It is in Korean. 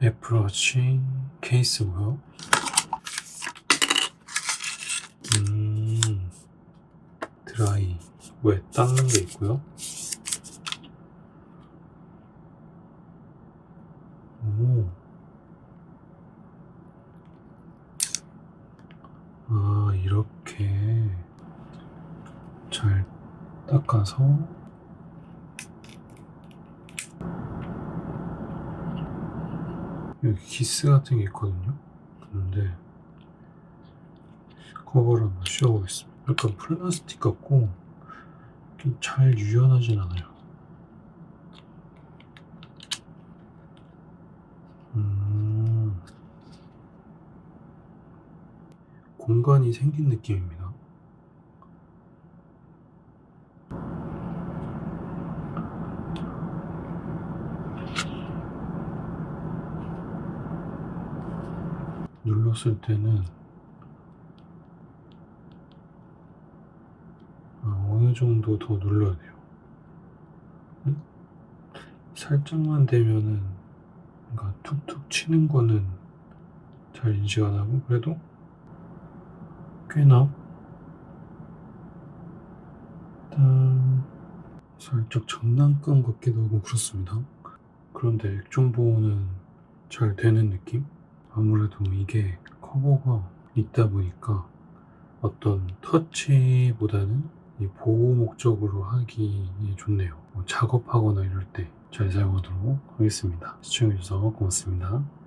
애플워치 케이스고요. 음, 드라이, 왜 닦는 게 있고요. 오. 아, 이렇게 잘 닦아서 여기 기스 같은 게 있거든요. 근데 커버를 한번 씌워보겠습니다. 약간 플라스틱 같고 좀 잘 유연하진 않아요. 음, 공간이 생긴 느낌입니다. 눌렀을 때는 아, 어느 정도 더 눌러야 돼요. 음? 살짝만 되면은 뭔가 툭툭 치는 거는 잘 인식 안 하고 그래도 꽤나 일단 살짝 장난감 같기도 하고 그렇습니다. 그런데 액정 보호는 잘 되는 느낌? 아무래도 이게 커버가 있다 보니까 어떤 터치보다는 이 보호 목적으로 하기 좋네요. 뭐 작업하거나 이럴 때 잘 사용하도록 하겠습니다. 시청해주셔서 고맙습니다.